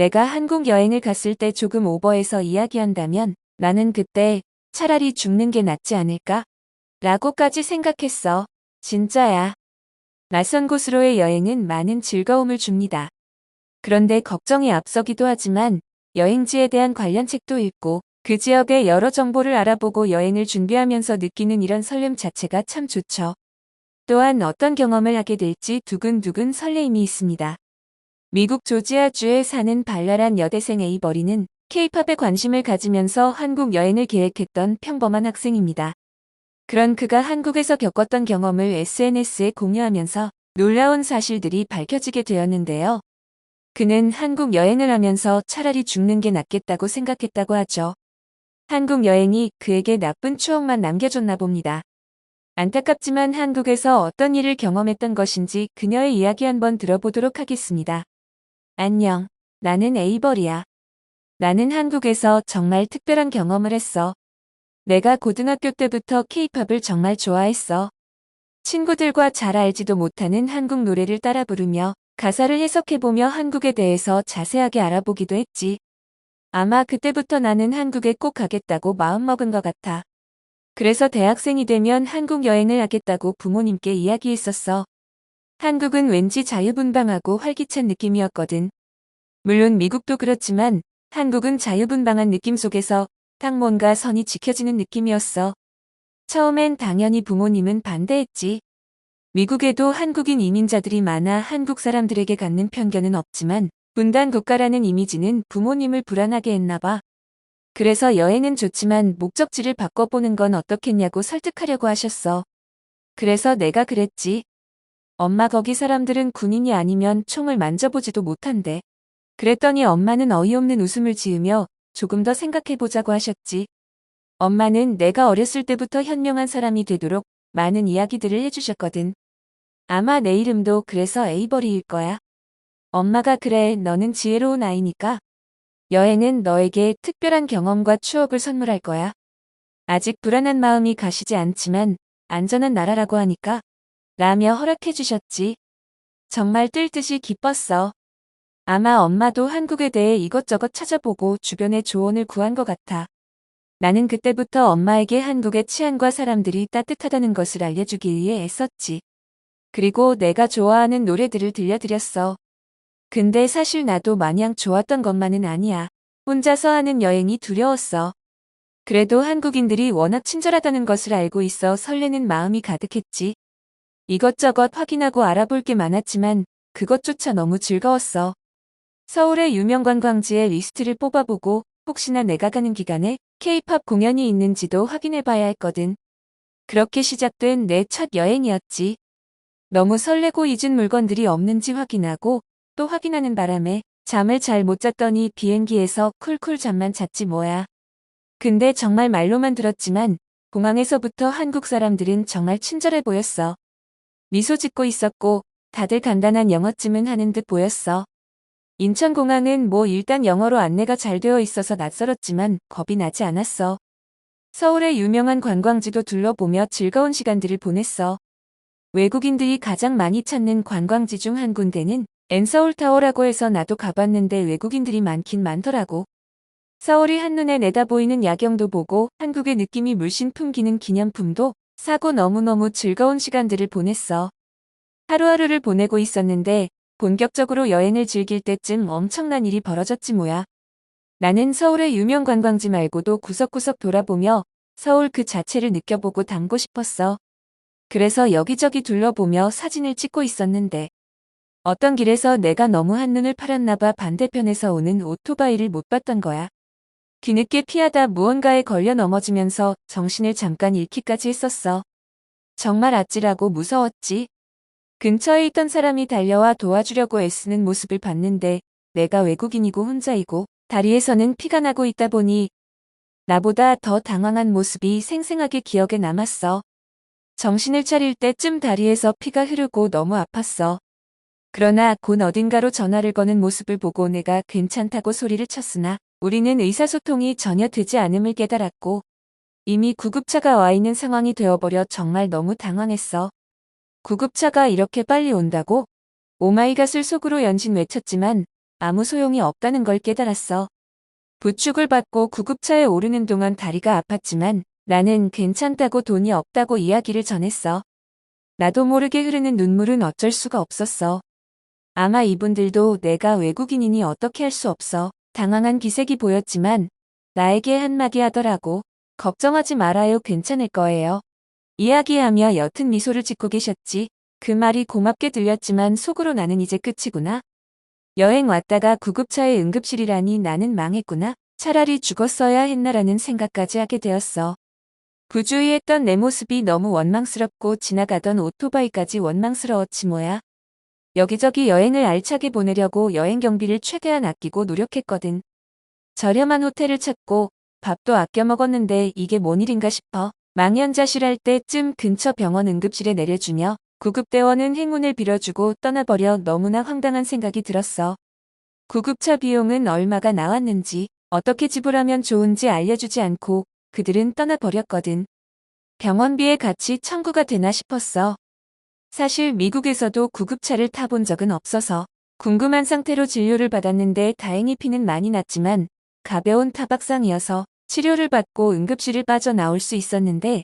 내가 한국 여행을 갔을 때 조금 오버해서 이야기한다면 나는 그때 차라리 죽는 게 낫지 않을까? 라고까지 생각했어. 진짜야. 낯선 곳으로의 여행은 많은 즐거움을 줍니다. 그런데 걱정이 앞서기도 하지만 여행지에 대한 관련 책도 읽고 그 지역의 여러 정보를 알아보고 여행을 준비하면서 느끼는 이런 설렘 자체가 참 좋죠. 또한 어떤 경험을 하게 될지 두근두근 설레임이 있습니다. 미국 조지아주에 사는 발랄한 여대생 에이버리는 케이팝에 관심을 가지면서 한국 여행을 계획했던 평범한 학생입니다. 그런 그가 한국에서 겪었던 경험을 SNS에 공유하면서 놀라운 사실들이 밝혀지게 되었는데요. 그는 한국 여행을 하면서 차라리 죽는 게 낫겠다고 생각했다고 하죠. 한국 여행이 그에게 나쁜 추억만 남겨줬나 봅니다. 안타깝지만 한국에서 어떤 일을 경험했던 것인지 그녀의 이야기 한번 들어보도록 하겠습니다. 안녕. 나는 에이버리야. 나는 한국에서 정말 특별한 경험을 했어. 내가 고등학교 때부터 케이팝을 정말 좋아했어. 친구들과 잘 알지도 못하는 한국 노래를 따라 부르며 가사를 해석해보며 한국에 대해서 자세하게 알아보기도 했지. 아마 그때부터 나는 한국에 꼭 가겠다고 마음먹은 것 같아. 그래서 대학생이 되면 한국 여행을 하겠다고 부모님께 이야기했었어. 한국은 왠지 자유분방하고 활기찬 느낌이었거든. 물론 미국도 그렇지만 한국은 자유분방한 느낌 속에서 딱 뭔가 선이 지켜지는 느낌이었어. 처음엔 당연히 부모님은 반대했지. 미국에도 한국인 이민자들이 많아 한국 사람들에게 갖는 편견은 없지만 분단 국가라는 이미지는 부모님을 불안하게 했나 봐. 그래서 여행은 좋지만 목적지를 바꿔보는 건 어떻겠냐고 설득하려고 하셨어. 그래서 내가 그랬지. 엄마 거기 사람들은 군인이 아니면 총을 만져보지도 못한대. 그랬더니 엄마는 어이없는 웃음을 지으며 조금 더 생각해보자고 하셨지. 엄마는 내가 어렸을 때부터 현명한 사람이 되도록 많은 이야기들을 해주셨거든. 아마 내 이름도 그래서 에이버리일 거야. 엄마가 그래 너는 지혜로운 아이니까 여행은 너에게 특별한 경험과 추억을 선물할 거야. 아직 불안한 마음이 가시지 않지만 안전한 나라라고 하니까 라며 허락해 주셨지. 정말 뜰 듯이 기뻤어. 아마 엄마도 한국에 대해 이것저것 찾아보고 주변에 조언을 구한 것 같아. 나는 그때부터 엄마에게 한국의 치안과 사람들이 따뜻하다는 것을 알려주기 위해 애썼지. 그리고 내가 좋아하는 노래들을 들려드렸어. 근데 사실 나도 마냥 좋았던 것만은 아니야. 혼자서 하는 여행이 두려웠어. 그래도 한국인들이 워낙 친절하다는 것을 알고 있어 설레는 마음이 가득했지. 이것저것 확인하고 알아볼 게 많았지만 그것조차 너무 즐거웠어. 서울의 유명 관광지의 리스트를 뽑아보고 혹시나 내가 가는 기간에 케이팝 공연이 있는지도 확인해봐야 했거든. 그렇게 시작된 내 첫 여행이었지. 너무 설레고 잊은 물건들이 없는지 확인하고 또 확인하는 바람에 잠을 잘 못 잤더니 비행기에서 쿨쿨 잠만 잤지 뭐야. 근데 정말 말로만 들었지만 공항에서부터 한국 사람들은 정말 친절해 보였어. 미소 짓고 있었고 다들 간단한 영어쯤은 하는 듯 보였어. 인천공항은 뭐 일단 영어로 안내가 잘 되어 있어서 낯설었지만 겁이 나지 않았어. 서울의 유명한 관광지도 둘러보며 즐거운 시간들을 보냈어. 외국인들이 가장 많이 찾는 관광지 중 한 군데는 엔서울타워라고 해서 나도 가봤는데 외국인들이 많긴 많더라고. 서울이 한눈에 내다보이는 야경도 보고 한국의 느낌이 물씬 풍기는 기념품도 사고 너무너무 즐거운 시간들을 보냈어. 하루하루를 보내고 있었는데 본격적으로 여행을 즐길 때쯤 엄청난 일이 벌어졌지 뭐야. 나는 서울의 유명 관광지 말고도 구석구석 돌아보며 서울 그 자체를 느껴보고 담고 싶었어. 그래서 여기저기 둘러보며 사진을 찍고 있었는데 어떤 길에서 내가 너무 한눈을 팔았나봐 반대편에서 오는 오토바이를 못 봤던 거야. 뒤늦게 피하다 무언가에 걸려 넘어지면서 정신을 잠깐 잃기까지 했었어. 정말 아찔하고 무서웠지. 근처에 있던 사람이 달려와 도와주려고 애쓰는 모습을 봤는데 내가 외국인이고 혼자이고 다리에서는 피가 나고 있다 보니 나보다 더 당황한 모습이 생생하게 기억에 남았어. 정신을 차릴 때쯤 다리에서 피가 흐르고 너무 아팠어. 그러나 곧 어딘가로 전화를 거는 모습을 보고 내가 괜찮다고 소리를 쳤으나 우리는 의사소통이 전혀 되지 않음을 깨달았고 이미 구급차가 와 있는 상황이 되어버려 정말 너무 당황했어. 구급차가 이렇게 빨리 온다고? 오마이갓을 속으로 연신 외쳤지만 아무 소용이 없다는 걸 깨달았어. 부축을 받고 구급차에 오르는 동안 다리가 아팠지만 나는 괜찮다고 돈이 없다고 이야기를 전했어. 나도 모르게 흐르는 눈물은 어쩔 수가 없었어. 아마 이분들도 내가 외국인이니 어떻게 할 수 없어. 당황한 기색이 보였지만 나에게 한마디 하더라고. 걱정하지 말아요. 괜찮을 거예요. 이야기하며 옅은 미소를 짓고 계셨지. 그 말이 고맙게 들렸지만 속으로 나는 이제 끝이구나. 여행 왔다가 구급차에 응급실이라니 나는 망했구나. 차라리 죽었어야 했나라는 생각까지 하게 되었어. 부주의했던 내 모습이 너무 원망스럽고 지나가던 오토바이까지 원망스러웠지 뭐야. 여기저기 여행을 알차게 보내려고 여행 경비를 최대한 아끼고 노력했거든. 저렴한 호텔을 찾고 밥도 아껴 먹었는데 이게 뭔 일인가 싶어. 망연자실할 때쯤 근처 병원 응급실에 내려주며 구급대원은 행운을 빌어주고 떠나버려 너무나 황당한 생각이 들었어. 구급차 비용은 얼마가 나왔는지 어떻게 지불하면 좋은지 알려주지 않고 그들은 떠나버렸거든. 병원비의 값이 청구가 되나 싶었어. 사실 미국에서도 구급차를 타본 적은 없어서 궁금한 상태로 진료를 받았는데 다행히 피는 많이 났지만 가벼운 타박상이어서 치료를 받고 응급실을 빠져나올 수 있었는데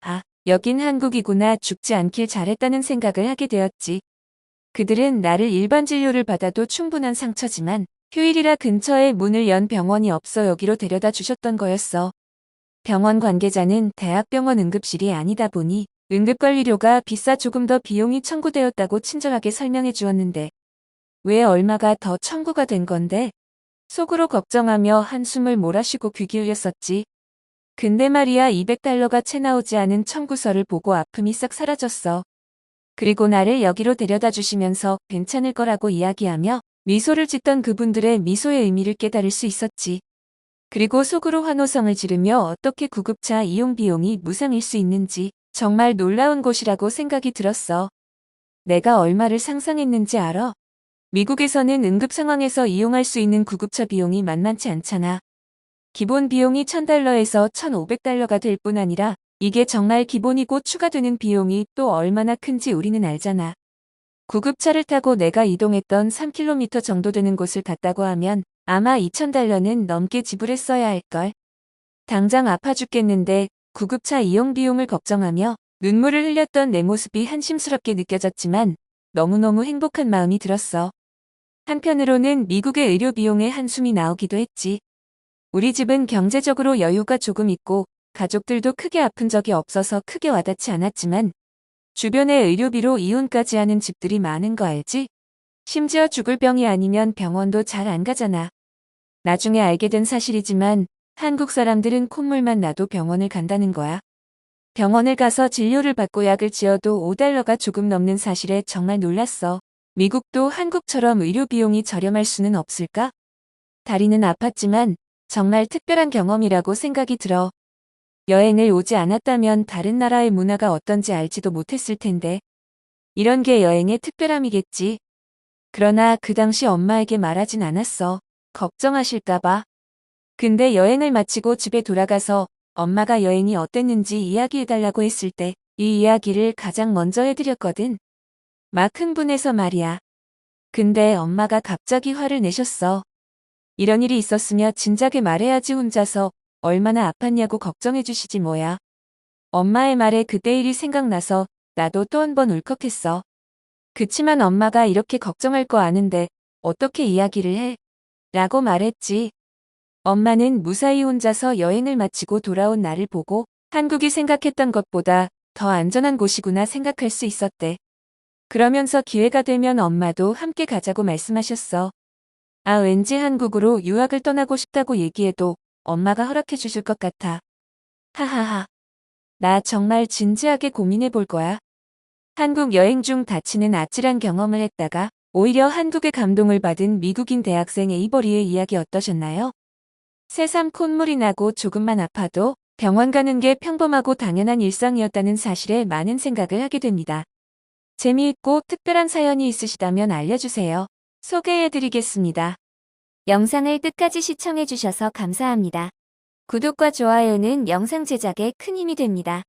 아, 여긴 한국이구나 죽지 않길 잘했다는 생각을 하게 되었지. 그들은 나를 일반 진료를 받아도 충분한 상처지만 휴일이라 근처에 문을 연 병원이 없어 여기로 데려다 주셨던 거였어. 병원 관계자는 대학병원 응급실이 아니다 보니 응급관리료가 비싸 조금 더 비용이 청구되었다고 친절하게 설명해 주었는데 왜 얼마가 더 청구가 된 건데? 속으로 걱정하며 한숨을 몰아쉬고 귀 기울였었지. 근데 말이야 200달러가 채 나오지 않은 청구서를 보고 아픔이 싹 사라졌어. 그리고 나를 여기로 데려다 주시면서 괜찮을 거라고 이야기하며 미소를 짓던 그분들의 미소의 의미를 깨달을 수 있었지. 그리고 속으로 환호성을 지르며 어떻게 구급차 이용 비용이 무상일 수 있는지 정말 놀라운 곳이라고 생각이 들었어. 내가 얼마를 상상했는지 알아? 미국에서는 응급 상황에서 이용할 수 있는 구급차 비용이 만만치 않잖아. 기본 비용이 1000달러에서 1500달러가 될 뿐 아니라 이게 정말 기본이고 추가되는 비용이 또 얼마나 큰지 우리는 알잖아. 구급차를 타고 내가 이동했던 3km 정도 되는 곳을 갔다고 하면 아마 2000달러는 넘게 지불했어야 할걸. 당장 아파 죽겠는데 구급차 이용 비용을 걱정하며 눈물을 흘렸던 내 모습이 한심스럽게 느껴졌지만 너무너무 행복한 마음이 들었어. 한편으로는 미국의 의료 비용에 한숨이 나오기도 했지. 우리 집은 경제적으로 여유가 조금 있고 가족들도 크게 아픈 적이 없어서 크게 와닿지 않았지만 주변에 의료비로 이혼까지 하는 집들이 많은 거 알지? 심지어 죽을 병이 아니면 병원도 잘 안 가잖아. 나중에 알게 된 사실이지만 한국 사람들은 콧물만 나도 병원을 간다는 거야. 병원을 가서 진료를 받고 약을 지어도 5달러가 조금 넘는 사실에 정말 놀랐어. 미국도 한국처럼 의료 비용이 저렴할 수는 없을까? 다리는 아팠지만 정말 특별한 경험이라고 생각이 들어. 여행을 오지 않았다면 다른 나라의 문화가 어떤지 알지도 못했을 텐데. 이런 게 여행의 특별함이겠지. 그러나 그 당시 엄마에게 말하진 않았어. 걱정하실까봐. 근데 여행을 마치고 집에 돌아가서 엄마가 여행이 어땠는지 이야기해달라고 했을 때 이 이야기를 가장 먼저 해드렸거든. 막 흥분해서 말이야. 근데 엄마가 갑자기 화를 내셨어. 이런 일이 있었으며 진작에 말해야지 혼자서 얼마나 아팠냐고 걱정해 주시지 뭐야. 엄마의 말에 그때 일이 생각나서 나도 또 한 번 울컥했어. 그치만 엄마가 이렇게 걱정할 거 아는데 어떻게 이야기를 해? 라고 말했지. 엄마는 무사히 혼자서 여행을 마치고 돌아온 나를 보고 한국이 생각했던 것보다 더 안전한 곳이구나 생각할 수 있었대. 그러면서 기회가 되면 엄마도 함께 가자고 말씀하셨어. 아, 왠지 한국으로 유학을 떠나고 싶다고 얘기해도 엄마가 허락해 주실 것 같아. 하하하. 나 정말 진지하게 고민해 볼 거야. 한국 여행 중 다치는 아찔한 경험을 했다가 오히려 한국의 감동을 받은 미국인 대학생 에이버리의 이야기 어떠셨나요? 새삼 콧물이 나고 조금만 아파도 병원 가는 게 평범하고 당연한 일상이었다는 사실에 많은 생각을 하게 됩니다. 재미있고 특별한 사연이 있으시다면 알려주세요. 소개해드리겠습니다. 영상을 끝까지 시청해주셔서 감사합니다. 구독과 좋아요는 영상 제작에 큰 힘이 됩니다.